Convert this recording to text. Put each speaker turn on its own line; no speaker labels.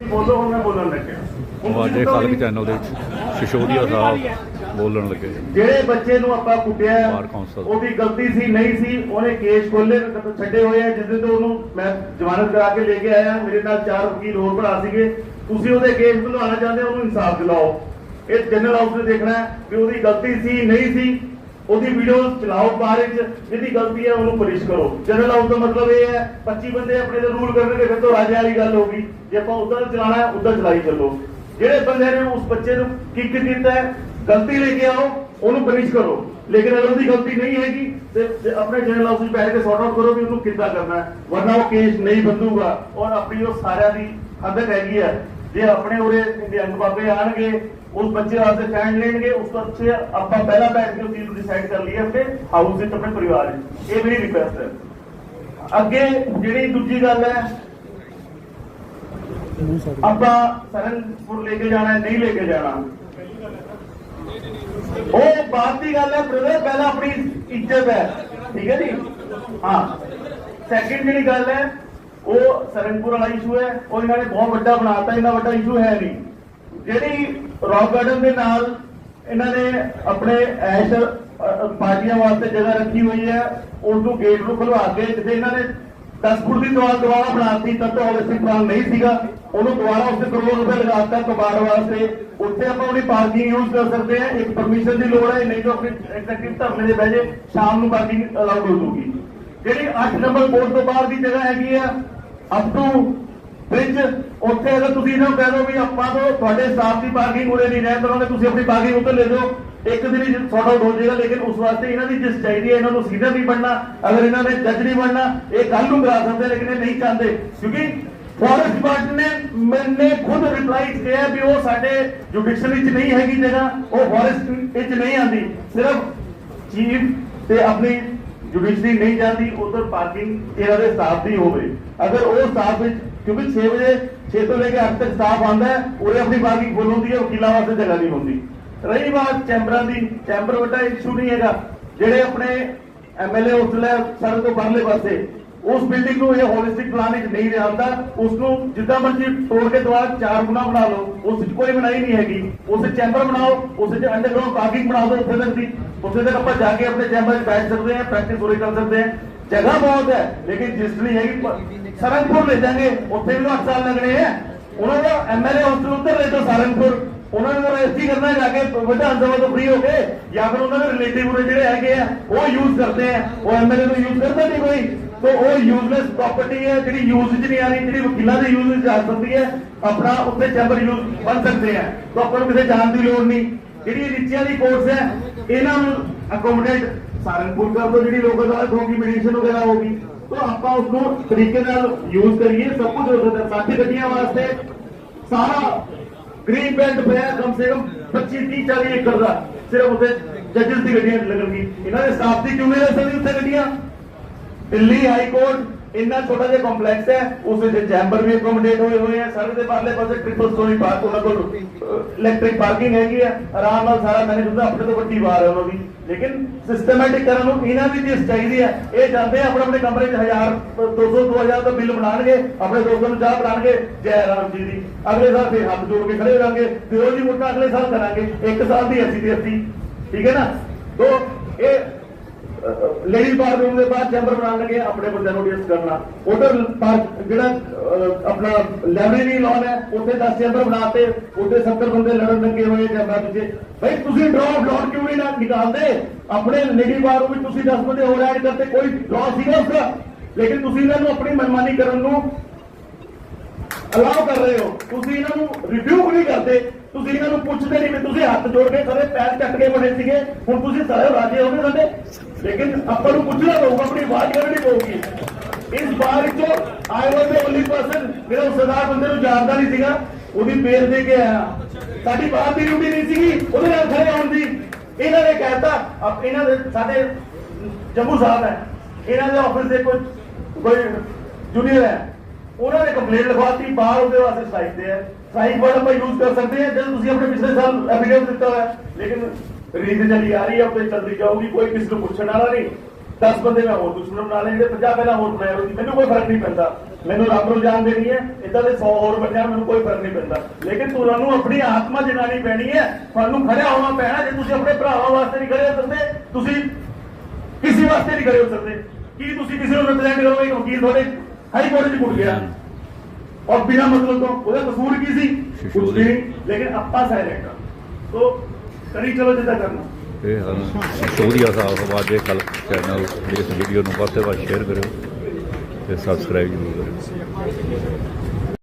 ਬੋਲੋ ਹੁਣ ਮੈਂ ਬੋਲਣ ਲੱਗਿਆ। ਦੱਸੋ
ਖਲਕ
ਵੀ
ਚੈਨਲ ਦੇ ਵਿੱਚ। ਸਿਸ਼ੋਦੀਆ ਸਾਹਿਬ ਬੋਲਣ ਲੱਗੇ
ਜਿਹੜੇ ਬੱਚੇ ਨੂੰ ਆਪਾਂ ਕੁੱਟਿਆ
ਬਾਰ ਕੌਂਸਲ।
ਉਹਦੀ ਗਲਤੀ ਸੀ ਨਹੀਂ ਸੀ ਉਹਨੇ ਕੇਸ ਖੋਲੇ ਛੱਡੇ ਹੋਏ ਆ ਜਿਸ ਤੋਂ ਉਹਨੂੰ ਮੈਂ ਜ਼ਮਾਨਤ ਕਰਾ ਕੇ ਲੈ ਕੇ ਆਇਆ ਮੇਰੇ ਨਾਲ ਚਾਰ ਵਕੀਲ ਹੋਰ ਭਰਾ ਸੀਗੇ। ਤੁਸੀਂ ਉਹਦੇ ਕੇਸ ਬਣਾਉਣਾ ਚਾਹੁੰਦੇ ਉਹਨੂੰ ਇਨਸਾਫ ਦਿਲਾਓ। ਇਹ ਜਨਰਲ ਨੇ ਦੇਖਣਾ ਕਿ ਉਹਦੀ ਗਲਤੀ ਸੀ ਨਹੀਂ ਸੀ। ਉਹਦੀ ਵੀਡੀਓ ਚਲਾਓ ਬਾਰੇ ਚ, ਜਿਹਦੀ ਗਲਤੀ ਹੈ ਉਹਨੂੰ ਪੁਲਿਸ ਕਰੋ। ਜਨਰਲ ਹਾਊਸ ਦਾ ਮਤਲਬ ਇਹ ਹੈ 25 ਬੰਦੇ ਆਪਣੇ ਤੇ ਰੂਲ ਕਰਨਗੇ, ਫਿਰ ਤੋਂ ਰਾਜੇ ਵਾਲੀ ਗੱਲ ਹੋਗੀ ਜੇ ਆਪਾਂ ਉਦਾਂ ਚਲਾਣਾ ਹੈ, ਉਦਾਂ ਚਲਾਈ ਚੱਲੋ। ਜਿਹੜੇ ਬੰਦੇ ਨੇ ਉਸ ਬੱਚੇ ਨੂੰ ਕਿੱਕ ਕੀਤਾ ਹੈ, ਗਲਤੀ ਲੈ ਕੇ ਆਓ, ਉਹਨੂੰ ਪਨਿਸ਼ ਕਰੋ। ਲੇਕਿਨ ਅਗਰ ਉਹਦੀ ਗਲਤੀ ਨਹੀਂ ਹੈਗੀ, ਤੇ ਤੇ ਆਪਣੇ ਜਨਰਲ ਹਾਊਸ ਵਿੱਚ ਬੈਠ ਕੇ ਸੌਟ ਆਊਟ ਕਰੋ ਵੀ ਉਹਨੂੰ ਕਿੱਦਾਂ ਕਰਨਾ ਹੈ। ਵਰਨਾ ਉਹ ਕੇਸ ਨਹੀਂ ਬੰਦੂਗਾ। ਔਰ ਆਪਣੀ ਉਹ ਸਾਰਿਆਂ ਦੀ ਹੱਦ ਹੈਗੀ ਹੈ। ਜੇ ਆਪਣੇ ਉਰੇ ਇੰਡੀਅਨ ਬਾਬੇ ਆਣਗੇ, ਉਸ ਬੱਚੇ ਵਾਸਤੇ ਸਟੈਂਡ ਲੈਣਗੇ, ਉਸ ਤੋਂ ਆਪਾਂ ਪਹਿਲਾਂ ਬੈਠ ਕੇ ਉਸ ਚੀਜ਼ ਨੂੰ ਡਿਸਾਈਡ ਕਰ ਲਈਏ ਆਪਣੇ ਹਾਊਸ ਵਿੱਚ, ਆਪਣੇ ਪਰਿਵਾਰ ਵਿੱਚ। ਇਹ ਮੇਰੀ ਰਿਕੁਐਸਟ ਹੈ। ਅੱਗੇ ਜਿਹੜੀ ਦੂਜੀ ਗੱਲ ਹੈ, ਆਪਾਂ ਸਰਨਪੁਰ ਲੈ ਕੇ ਜਾਣਾ ਨਹੀਂ ਲੈ ਕੇ ਜਾਣਾ? ਉਹ ਬਾਤ ਦੀ ਗੱਲ ਹੈ ਬ੍ਰਦਰ ਪਹਿਲਾਂ ਆਪਣੀ ਇੱਜ਼ਤ ਹੈ। ਠੀਕ ਹੈ ਜੀ? ਹਾਂ। ਸੈਕਿੰਡ ਜਿਹੜੀ ਗੱਲ ਹੈ ਉਹ ਸਰਨਪੁਰ ਵਾਲਾ ਇਸ਼ੂ ਹੈ, ਉਹ ਇਹਨਾਂ ਨੇ ਬਹੁਤ ਵੱਡਾ ਬਣਾਤਾ ਇਹਨਾਂ ਵੱਡਾ ਇਸ਼ੂ ਹੈ ਨਹੀਂ। ਜਿਹੜੀ ਰੌਕ ਗਾਰਡਨ ਦੇ ਨਾਲ ਇਹਨਾਂ ਨੇ ਆਪਣੇ ਐਸ਼ ਪਾਰਟੀਆਂ ਵਾਸਤੇ ਜਗ੍ਹਾ ਰੱਖੀ ਹੋਈ ਹੈ ਉਸ ਨੂੰ ਗੇਟ ਨੂੰ ਖੁਲਵਾ ਕੇ ਜਿੱਥੇ ਇਹਨਾਂ ਨੇ 10 ਫੁੱਟ ਦੀ ਦੀਵਾਰ ਦੁਬਾਰਾ ਬਣਾਤੀ ਤਾਂ ਤਾਂ ਹੋਲਿਸਟਿਕ ਪਲਾਨ ਨਹੀਂ ਸੀਗਾ। ਉਹਨੂੰ ਦੁਬਾਰਾ ਉਸੇ ਕਰੋੜ ਰੁਪਏ ਲਗਾਤਾ ਕਬਾੜ ਵਾਸਤੇ। ਉੱਥੇ ਆਪਾਂ ਆਪਣੀ ਪਾਰਕਿੰਗ ਯੂਜ਼ ਕਰ ਸਕਦੇ ਹਾਂ, ਇੱਕ ਪਰਮਿਸ਼ਨ ਦੀ ਲੋੜ ਹੈ, ਨਹੀਂ ਤਾਂ ਆਪਣੀ ਐਗਜ਼ੈਕਟਿਵ ਧਰਨੇ ਦੇ ਬਹਿ ਜੇ ਸ਼ਾਮ ਨੂੰ ਪਾਰਕਿੰਗ ਅਲਾਉਡ ਹੋ ਜੂਗੀ ਜਿਹੜੀ 8 ਨੰਬਰ ਕੋਰਟ ਤੋਂ ਬਾਹਰ ਦੀ ਜਗ੍ਹਾ ਹੈਗੀ ਆ ਅਪ ਬ੍ਰਿਜ ਉੱਥੇ ਅਗਰ ਤੁਸੀਂ ਇਹਨਾਂ ਨੂੰ ਕਹਿ ਦਿਓ ਵੀ ਆਪਾਂ ਤੋਂ ਤੁਹਾਡੇ ਸਟਾਫ ਦੀ ਪਾਰਕਿੰਗ ਉਰੇ ਨਹੀਂ ਰਹਿਣ ਦਵਾਂਗੇ, ਤੁਸੀਂ ਆਪਣੀ ਪਾਰਕਿੰਗ ਉੱਤੇ ਲੈ ਜਾਓ। ਇੱਕ ਦਿਨ ਹੀ ਸੌਟ ਆਊਟ ਹੋ ਜਾਏਗਾ, ਲੇਕਿਨ ਉਸ ਵਾਸਤੇ ਇਹਨਾਂ ਦੀ ਜਿਸ ਚਾਹੀਦੀ ਹੈ, ਇਹਨਾਂ ਨੂੰ ਸੀਨੀਅਰ ਨਹੀਂ ਬਣਨਾ, ਅਗਰ ਇਹਨਾਂ ਨੇ ਜੱਜ ਨਹੀਂ ਬਣਨਾ, ਇਹ ਕੱਲ ਨੂੰ ਕਰਾ ਸਕਦੇ ਲੇਕਿਨ ਇਹ ਨਹੀਂ ਚਾਹੁੰਦੇ। ਕਿਉਂਕਿ ਫੋਰੈਸਟ ਡਿਪਾਰਟਮੈਂਟ ਨੇ ਮੈਨੇ ਖੁਦ ਰਿਪਲਾਈ ਕਿਹਾ ਵੀ ਉਹ ਸਾਡੇ ਜੁਡੀਸ਼ਰੀ 'ਚ ਨਹੀਂ ਹੈਗੀ ਜਗ੍ਹਾ, ਉਹ ਫੋਰੈਸਟ ਵਿੱਚ ਨਹੀਂ ਆਂਦੀ ਸਿਰਫ ਚੀਫ ਤੇ ਆਪਣੀ ਜੁਡੀਸ਼ਰੀ ਨਹੀਂ ਜਾਂਦੀ, ਉਧਰ ਪਾਰਕਿੰਗ ਇਹਨਾਂ ਦੇ ਸਟਾਫ ਦੀ ਹੋਵੇ। ਅਗਰ ਉਹ ਸਟਾਫ ਵਿੱਚ, ਕਿਉਂਕਿ 6 ਵਜੇ 6 ਤੋਂ ਲੈ ਕੇ 8 ਤੱਕ ਸਟਾਫ ਆਂਦਾ ਉਰੇ ਆਪਣੀ ਪਾਰਕਿੰਗ ਫੁੱਲ ਹੁੰਦੀ ਹੈ, ਵਕੀਲਾਂ ਵਾਸਤੇ ਜਗ੍ਹਾ ਨਹੀਂ ਹੁੰਦੀ। ਰਹੀ ਬਾਤ ਚੈਂਬਰਾਂ ਦੀ ਚੈਂਬਰ ਵੱਡਾ ਇਸ਼ੂ ਨਹੀਂ ਹੈਗਾ। ਜਿਹੜੇ ਆਪਣੇ ਐਮਐਲਏ ਉਸਲੇ ਸੜਕ ਤੋਂ ਬਾਹਰਲੇ ਪਾਸੇ ਉਸ ਬਿਲਡਿੰਗ ਨੂੰ ਇਹ ਹੋਲਿਸਟਿਕ ਪਲਾਨ ਵਿੱਚ ਨਹੀਂ ਲਿਆਉਂਦਾ ਉਸ ਨੂੰ ਜਿੱਦਾਂ ਮਰਜ਼ੀ ਤੋੜ ਕੇ ਦੁਬਾਰਾ ਚਾਰ ਗੁਣਾ ਬਣਾ ਲਓ ਉਸ ਵਿੱਚ ਕੋਈ ਬਣਾਈ ਨਹੀਂ ਹੈਗੀ ਉਸ ਵਿੱਚ ਚੈਂਬਰ ਬਣਾਓ ਉਸ ਵਿੱਚ ਅੰਡਰਗਰਾਉਂਡ ਪਾਰਕਿੰਗ ਬਣਾ ਦਿਓ ਉੱਥੇ ਤੱਕ ਦੀ ਉੱਥੇ ਤੱਕ ਆਪਾਂ ਜਾ ਕੇ ਆਪਣੇ ਚੈਂਬਰ 'ਚ ਬੈਠ ਸਕਦੇ ਹਾਂ ਪ੍ਰੈਕਟਿਸ ਪੂਰੀ ਕਰ ਸਕਦੇ ਹਾਂ ਜਗ੍ਹਾ ਬਹੁਤ ਹੈ ਲੇਕਿਨ ਜਿਸ ਲਈ ਹੈਗੀ ਪ- ਸਰਨਪੁਰ ਲੈ ਜਾਾਂਗੇ ਉੱਥੇ ਵੀ 8 ਸਾਲ ਲੱਗਣੇ ਆ ਉਹਨਾਂ ਦਾ ਐਮਐਲਏ ਹੋਸਟਲ ਉੱਧਰ ਲੈ ਜਾਓ ਸਹਾਰਨਪੁਰ ਉਹਨਾਂ ਨੂੰ ਰਜਿਸਟਰੀ ਕਰਨਾ ਜਾ ਕੇ ਵਿਧਾਨ ਸਭਾ ਤੋਂ ਫ੍ਰੀ ਹੋ ਕੇ ਜਾਂ ਫਿਰ ਉਹਨਾਂ ਦੇ ਰਿਲੇਟਿਵ ਉਰੇ ਜਿਹੜੇ ਹੈਗੇ ਆ ਉਹ ਯੂਜ਼ ਕਰਦੇ ਆ ਉਹ ਐਮਐਲਏ ਨੂੰ ਯੂਜ਼ ਕਰਦਾ ਨਹੀਂ ਕੋਈ ਤੋ ਉਹ ਯੂਜ਼ਲੈਸ ਪ੍ਰਾਪਰਟੀ ਹੈ, ਜਿਹੜੀ ਯੂਜ਼ ਵਿੱਚ ਨਹੀਂ ਆ ਜਿਹੜੀ ਵਕੀਲਾਂ ਦੇ ਯੂਜ਼ ਵਿੱਚ ਆ ਸਕਦੀ ਹੈ, ਆਪਣਾ ਉੱਤੇ ਚੈਂਬਰ ਯੂਜ਼ ਬਣ ਸਕਦੇ ਆ ਤਾਂ ਆਪਾਂ ਨੂੰ ਕਿਸੇ ਜਾਣ ਦੀ ਲੋੜ ਨਹੀਂ। ਜਿਹੜੀ ਇਹ ਦੀ ਕੋਰਸ ਹੈ, ਇਹਨਾਂ ਨੂੰ ਅਕੋਮੋਡੇਟ ਸਾਰਨਪੁਰ ਕਰ ਦੋ ਜਿਹੜੀ ਲੋਕਾਂ ਦਾ ਹੋਗੀ ਮੈਡੀਸਨ ਵਗੈਰਾ ਹੋਗੀ ਤਾਂ ਆਪਾਂ ਉਸ ਨੂੰ ਤਰੀਕੇ ਨਾਲ ਯੂਜ਼ ਕਰੀਏ, ਸਭ ਕੁਝ ਹੋ ਸਕਦਾ। ਸਾਥੀ ਗੱਡੀਆਂ ਵਾਸਤੇ ਸਾਰਾ ਗ੍ਰੀਨ ਬੈਲਟ ਪਿਆ, ਕਮ ਸੇ ਕਮ 25 30 40 ਏਕੜ ਦਾ। ਸਿਰਫ ਉੱਥੇ ਜੱਜਸ ਦੀ ਗੱਡੀਆਂ ਲੱਗਣਗੀ ਇਹਨਾਂ ਦੇ ਸਟਾਫ ਦੀ ਕਿਉਂ ਨਹੀਂ ਉੱਥੇ ਗੱਡੀਆਂ? ਦਿੱਲੀ ਹਾਈ ਕੋਰਟ ਇੰਨਾ ਛੋਟਾ ਜਿਹਾ ਕੰਪਲੈਕਸ ਹੈ, ਉਸ ਵਿੱਚ ਚੈਂਬਰ ਵੀ ਅਕੋਮੋਡੇਟ ਹੋਏ ਹੋਏ ਆ ਸੜਕ ਦੇ ਪਾਰਲੇ ਪਾਸੇ ਟ੍ਰਿਪਲ ਸਟੋਰੀ ਪਾਰਕ ਉਹਨਾਂ ਕੋਲ ਇਲੈਕਟ੍ਰਿਕ ਪਾਰਕਿੰਗ ਹੈਗੀ ਆ, ਆਰਾਮ ਨਾਲ ਸਾਰਾ ਮੈਨੇਜ ਹੁੰਦਾ, ਆਪਣੇ ਤੋਂ ਵੱਡੀ ਵਾਰ ਹੈ ਉਹਨਾਂ ਦੀ। ਲੇਕਿਨ ਸਿਸਟਮੈਟਿਕ ਕਰਨ ਨੂੰ ਇਹਨਾਂ ਦੀ ਜਿਸ ਚਾਹੀਦੀ ਹੈ ਇਹ ਜਾਂਦੇ ਆਪਣੇ ਆਪਣੇ ਕਮਰੇ 'ਚ 1000 200 2000 ਦਾ ਬਿੱਲ ਬਣਾਣਗੇ ਆਪਣੇ ਦੋਸਤਾਂ ਨੂੰ ਚਾਹ ਬਣਾਣਗੇ ਜੈ ਰਾਮ ਜੀ ਦੀ। ਅਗਲੇ ਸਾਲ ਫਿਰ ਹੱਥ ਜੋੜ ਕੇ ਖੜੇ ਰਹਾਂਗੇ ਦਿਓ ਜੀ ਮੁੱਟਾ ਅਗਲੇ ਸਾਲ ਕਰਾਂਗੇ, ਇੱਕ ਸਾਲ ਦੀ ਅਸੀਂ ਤੇ ਅਸੀਂ। ਠੀਕ ਹੈ ਨਾ? ਤੋ ਇਹ ਲੇਡੀ ਬਾਥਰੂਮ ਦੇ ਬਾਅਦ ਚੈਂਬਰ ਬਣਾਉਣ ਆਪਣੇ ਬੰਦਿਆਂ ਨੂੰ ਡਿਸਕਸ ਕਰਨਾ ਉਧਰ ਜਿਹੜਾ ਆਪਣਾ ਲਾਇਬ੍ਰੇਰੀ ਲਾਨ ਹੈ, ਉੱਥੇ 10 ਚੈਂਬਰ ਬਣਾਤੇ ਉੱਥੇ 70 ਬੰਦੇ ਲੜਨ ਲੱਗੇ ਹੋਏ ਚੈਂਬਰਾਂ ਪਿੱਛੇ। ਭਾਈ ਤੁਸੀਂ ਡਰਾਅ ਬਲੌਟ ਕਿਉਂ ਨਹੀਂ ਨਾ ਨਿਕਾਲਦੇ? ਆਪਣੇ ਲੇਡੀ ਬਾਥਰੂਮ ਵਿੱਚ ਤੁਸੀਂ 10 ਬੰਦੇ ਹੋਰ ਐਡ ਕਰਤੇ ਕੋਈ ਡਰਾਅ ਸੀਗਾ ਉਸਦਾ ਲੇਕਿਨ ਤੁਸੀਂ ਇਹਨਾਂ ਨੂੰ ਆਪਣੀ ਮਨਮਾਨੀ ਕਰਨ ਨੂੰ ਅਲਾਉ ਕਰ ਰਹੇ ਹੋ। ਤੁਸੀਂ ਇਹਨਾਂ ਨੂੰ ਰਿਵਿਊ ਨਹੀਂ ਕਰਦੇ। ਤੁਸੀਂ ਇਹਨਾਂ ਨੂੰ ਪੁੱਛਦੇ ਨਹੀਂ ਵੀ ਤੁਸੀਂ ਹੱਥ ਜੋੜ ਕੇ ਸਾਰੇ ਪੈਰ ਚੱਕ ਕੇ ਬਣੇ ਸੀਗੇ, ਹੁਣ ਤੁਸੀਂ ਸਾਰੇ ਰਾਜੇ ਹੋ ਗਏ ਸਾਡੇ। ਲੇਕਿਨ ਆਪਾਂ ਨੂੰ ਪੁੱਛਣਾ ਪਊਗਾ, ਆਪਣੀ ਆਵਾਜ਼ ਕਰਨੀ ਪਊਗੀ? ਇਸ ਬਾਰ ਵਿੱਚੋਂ ਆਈ ਵਾਸ the only person ਮੇਰਾ ਸਰਦਾਰ ਬੰਦੇ ਨੂੰ ਜਾਣਦਾ ਨਹੀਂ ਸੀਗਾ, ਉਹਦੀ ਬੇਲ ਦੇ ਕੇ ਆਇਆ। ਸਾਡੀ ਬਾਤ ਦੀ ਡਿਊਟੀ ਨਹੀਂ ਸੀਗੀ, ਉਹਦੇ ਨਾਲ ਖੜੇ ਹੋਣ ਦੀ। ਇਹਨਾਂ ਨੇ ਕਹਿਤਾ ਅਬ ਇਹਨਾਂ ਦੇ ਸਾਡੇ ਜੰਮੂ ਸਾਹਿਬ ਹੈ, ਇਹਨਾਂ ਦੇ ਆਫਿਸ ਦੇ ਕੁਝ, ਕੋਈ ਜੂਨੀਅਰ ਹੈ। ਉਹਨਾਂ ਨੇ ਕੰਪਲੇਂਟ ਲਿਖਵਾਤੀ, ਬਾਹਰ ਉਹਦੇ ਵਾਸਤੇ ਸਟ੍ਰਾਈਕ ਤੇ ਹੈ। ਸਟ੍ਰਾਈਕ ਵਰਡ ਆਪਾਂ ਯੂਜ਼ ਕਰ ਸਕਦੇ ਹਾਂ, ਜਦੋਂ ਤੁਸੀਂ ਆਪਣੇ ਪਿਛਲੇ ਸਾਲ ਐਫੀਡੇਵਿਟ ਦਿੱਤਾ ਹੋਇਆ। ਲੇਕਿਨ ਰੀਤ ਚੱਲੀ ਆ ਰਹੀ ਹੈ ਉੱਤੇ ਚੱਲਦੀ ਜਾਊਗੀ, ਕੋਈ ਕਿਸੇ ਨੂੰ ਪੁੱਛਣ ਵਾਲਾ ਨਹੀਂ। 10 ਬੰਦੇ ਮੈਂ ਹੋਰ ਦੁਸ਼ਮਣ ਬਣਾ ਲਏ, ਜਿਹੜੇ 50 ਪਹਿਲਾਂ ਹੋਰ ਬਣਾਏ ਹੋਏ ਮੈਨੂੰ ਕੋਈ ਫ਼ਰਕ ਨਹੀਂ ਪੈਂਦਾ। ਮੈਨੂੰ ਰੱਬ ਨੂੰ ਜਾਣ ਦੇਣੀ ਹੈ ਇਦਾਂ ਦੇ 100 ਹੋਰ ਬੰਦਿਆਂ ਨੂੰ ਮੈਨੂੰ ਕੋਈ ਫ਼ਰਕ ਨਹੀਂ ਪੈਂਦਾ। ਲੇਕਿਨ ਤੁਹਾਨੂੰ ਆਪਣੀ ਆਤਮਾ ਜਗਾਣੀ ਪੈਣੀ ਹੈ, ਤੁਹਾਨੂੰ ਖੜਿਆ ਹੋਣਾ ਪੈਣਾ, ਜੇ ਤੁਸੀਂ ਆਪਣੇ ਭਰਾਵਾਂ ਵਾਸਤੇ ਨਹੀਂ ਖੜੇ ਹੋ ਸਕਦੇ, ਤੁਸੀਂ ਕਿਸੇ ਵਾਸਤੇ ਨਹੀਂ ਖੜੇ ਹੋ ਸਕਦੇ। ਕੀ ਤੁਸੀਂ ਕਿਸੇ ਨੂੰ ਰਿਪਰੈਜ਼ੈਂਟ ਕਰੋਗੇ ਕਿ ਵਕੀਲ ਤੁਹਾਡੇ ਹਾਈ ਕੋਰਟ 'ਚ ਮੁੜ ਗਿਆ। ਔਰ ਬਿਨਾ ਮਤਲਬ ਤੋਂ ਉਹਦਾ ਕਸੂਰ ਕੀ ਸੀ ਕੁਝ ਨਹੀਂ ਲੇਕਿਨ ਆਪਾਂ ਸਾਇਲੈਂਟ ਆ ਤੋ ਕਰੀ ਚਲੋ ਜਿੱਦਾਂ ਕਰਨਾ
ਇਹ ਹਨ ਸਿਸੋਦੀਆ ਸਾਹਿਬ ਆਵਾਜ਼ੇ ਕਲ ਚੈਨਲ ਇਸ ਵੀਡੀਓ ਨੂੰ ਵੱਧ ਤੋਂ ਵੱਧ ਸ਼ੇਅਰ ਕਰਿਓ ਤੇ ਸਬਸਕ੍ਰਾਈਬ ਜ਼ਰੂਰ ਕਰਿਓ